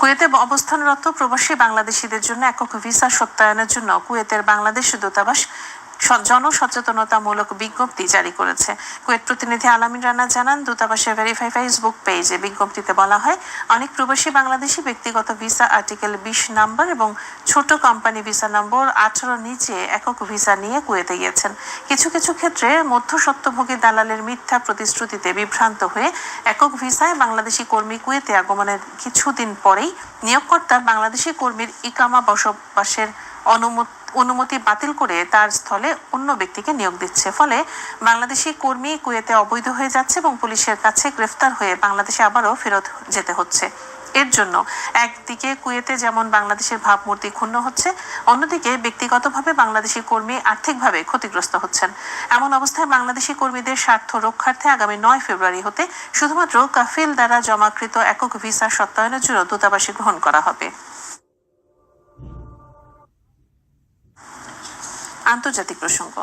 কুয়েতে অবস্থানরত প্রবাসী বাংলাদেশিদের জন্য একক ভিসা সত্যায়নের জন্য কুয়েতের বাংলাদেশ দূতাবাস জনসচেতনতামূলক বিজ্ঞপ্তি জারি করেছে। কুয়েত প্রতিনিধি আলামিন রানা জানান, দূতাবাসের ভেরিফাই ফেসবুক পেজে বিজ্ঞপ্তিতে বলা হয়, অনেক প্রবাসী বাংলাদেশি ব্যক্তিগত ভিসা আর্টিকেল বিশ নাম্বার এবং ছোট কোম্পানি ভিসা নম্বর আঠারো নিচে একক ভিসা নিয়ে কুয়েতে গিয়েছেন। কিছু কিছু ক্ষেত্রে মধ্যস্বত্বভোগী দালালের মিথ্যা প্রতিশ্রুতিতে বিভ্রান্ত হয়ে একক ভিসায় বাংলাদেশি কর্মী কুয়েতে আগমনের কিছুদিন পরেই নিয়োগকর্তা বাংলাদেশি কর্মীর ইকামা বসবাসের অনুমতি অনুমতি বাতিল করে তার স্থলে অন্য ব্যক্তিকে নিয়োগ দিচ্ছে। ফলে বাংলাদেশি কর্মী কুয়েতে অবৈধ হয়ে যাচ্ছে এবং পুলিশের কাছে গ্রেফতার হয়ে বাংলাদেশে আবারও ফেরত যেতে হচ্ছে। এর জন্য একদিকে কুয়েতে যেমন বাংলাদেশের ভাবমূর্তি ক্ষুণ্ণ হচ্ছে, অন্যদিকে ব্যক্তিগতভাবে বাংলাদেশি কর্মী আর্থিকভাবে ক্ষতিগ্রস্ত হচ্ছেন। এমন অবস্থায় বাংলাদেশি কর্মীদের স্বার্থ রক্ষার্থে আগামী নয় ফেব্রুয়ারি হতে শুধুমাত্র কাফিল দ্বারা জমাকৃত একক ভিসা সত্যায়নের জন্য দূতাবাসে গ্রহণ করা হবে। আন্তর্জাতিক প্রসঙ্গ।